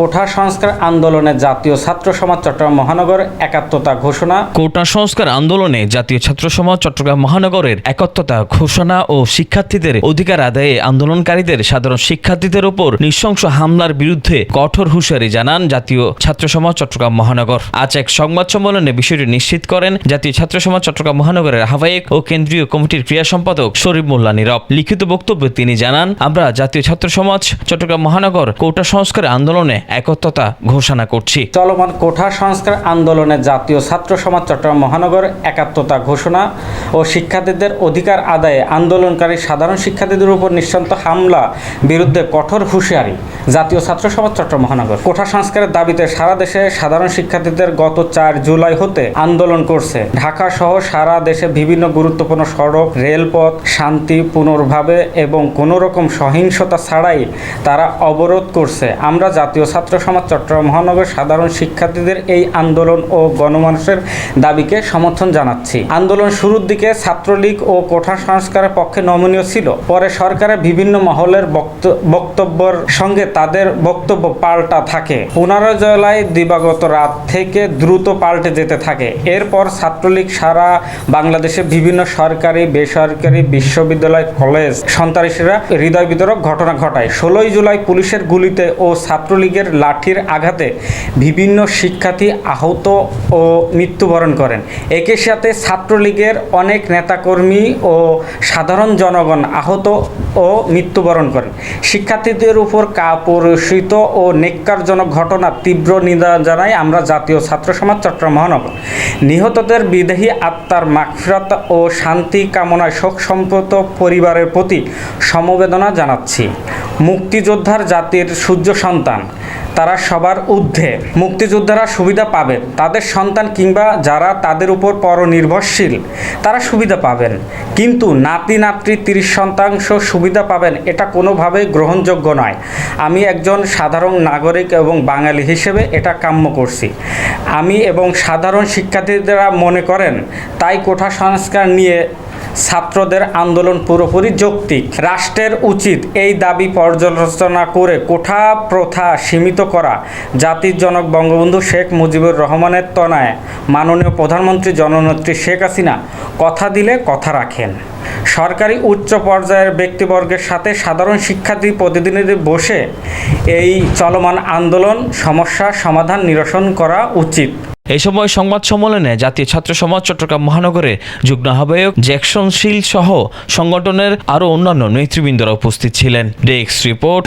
কোঠা সংস্কার আন্দোলনে জাতীয় ছাত্র সমাজ চট্টগ্রাম মহানগর একাত্মতা ঘোষণা। কোটা সংস্কার আন্দোলনে জাতীয় ছাত্র সমাজ চট্টগ্রাম মহানগরের একত্রতা ঘোষণা ও শিক্ষার্থীদের অধিকার আদায়ে আন্দোলনকারীদের সাধারণ শিক্ষার্থীদের উপর নৃশংস হামলার বিরুদ্ধে কঠোর হুঁশিয়ারি জানান জাতীয় ছাত্র সমাজ চট্টগ্রাম মহানগর। আজ এক সংবাদ সম্মেলনে বিষয়টি নিশ্চিত করেন জাতীয় ছাত্র সমাজ চট্টগ্রাম মহানগরের আহ্বায়ক ও কেন্দ্রীয় কমিটির ক্রিয়া সম্পাদক শরীফ মোল্লা নীরব। লিখিত বক্তব্যে তিনি জানান, আমরা জাতীয় ছাত্র সমাজ চট্টগ্রাম মহানগর কোটা সংস্কার আন্দোলনে একত্রতা ঘোষণা করছি। চলমান কোঠা সংস্কার আন্দোলনে জাতীয় ছাত্র সমাজ চট্টগ্রাম মহানগর একাত্মতা ঘোষণা ও শিক্ষার্থীদের অধিকার আদায়ে আন্দোলনকারী সাধারণ শিক্ষার্থীদের উপর নিঃসন্ত হামলা বিরুদ্ধে কঠোর হুঁশিয়ারি, জাতীয় ছাত্র সমাজ চট্টগ্রাম মহানগর। কোঠা সংস্কারের দাবিতে সারা দেশে সাধারণ শিক্ষার্থীদের গত চার জুলাই হতে আন্দোলন করছে। ঢাকা সহ সারা দেশে বিভিন্ন গুরুত্বপূর্ণ সড়ক, রেলপথ শান্তি পুনর্ভাবে এবং কোনো রকম সহিংসতা ছাড়াই তারা অবরোধ করছে। আমরা জাতীয় ছাত্র সমাজ চট্টগ্রাম মহানগর সাধারণ শিক্ষার্থীদের এই আন্দোলন ও গণমানুষের দাবিকে সমর্থন জানাচ্ছি। আন্দোলন শুরুর দিকে ছাত্রলীগ ও কোঠা সংস্কারের পক্ষে নমনীয় ছিল। পরে সরকারের বিভিন্ন মহলের বক্ত- বক্তব্যের সঙ্গে তাদের বক্তব্য পাল্টা থাকে। পনেরো জুলাই দিবাগত রাত থেকে দ্রুত পাল্টে যেতে থাকে। এরপর ছাত্রলীগ সারা বাংলাদেশে বিভিন্ন সরকারি, বেসরকারি বিশ্ববিদ্যালয়, কলেজ সন্ত্রাসীরা হৃদয় বিতরক ঘটনা ঘটায়। ষোলোই জুলাই পুলিশের গুলিতে ও ছাত্রলীগের লাঠির আঘাতে বিভিন্ন শিক্ষার্থী আহত ও মৃত্যুবরণ করেন। একই সাথে ছাত্রলীগের অনেক নেতাকর্মী ও সাধারণ জনগণ আহত ও মৃত্যুবরণ করেন। শিক্ষার্থীদের উপর কাপুরুষিত ও নেককারজনক ঘটনা তীব্র নিন্দা জানাই আমরা জাতীয় ছাত্র সমাজ চট্টগ্রাম মহানগর। নিহতদের বিদেহী আত্মার মাগফিরাত ও শান্তি কামনায় শোক সম্পত পরিবারের প্রতি সমবেদনা জানাচ্ছি। মুক্তিযোদ্ধার জাতির সূর্য সন্তান। তারা সবার ঊর্ধ্বে। মুক্তিযোদ্ধারা সুবিধা পাবেন। তাদের সন্তান কিংবা যারা তাদের উপর পরনির্ভরশীল, তারা সুবিধা পাবেন। কিন্তু নাতি নাতৃ তিরিশ শতাংশ সুবিধা পাবেন, এটা কোনোভাবেই গ্রহণযোগ্য নয়। আমি একজন সাধারণ নাগরিক এবং বাঙালি হিসেবে এটা কাম্য করছি। আমি এবং সাধারণ শিক্ষার্থীরা মনে করেন, তাই কোঠা সংস্কার নিয়ে ছাত্রদের আন্দোলন পুরোপুরি যৌক্তিক। রাষ্ট্রের উচিত এই দাবি পর্যালোচনা করে কোঠা প্রথা সীমিত করা। জাতির জনক বঙ্গবন্ধু শেখ মুজিবুর রহমানের তনায় মাননীয় প্রধানমন্ত্রী জননেত্রী শেখ হাসিনা কথা দিলে কথা রাখেন। সরকারি উচ্চ পর্যায়ের ব্যক্তিবর্গের সাথে সাধারণ শিক্ষার্থী প্রতিনিধি বসে এই চলমান আন্দোলন সমস্যা সমাধান নিরসন করা উচিত। এই সময় সংবাদ সম্মেলনে জাতীয় ছাত্র সমাজ চট্টগ্রাম মহানগরে যুগ্ম আহ্বায়ক জ্যাকসনশীল সহ সংগঠনের আরও অন্যান্য নেতৃবৃন্দরা উপস্থিত ছিলেন। Desk report.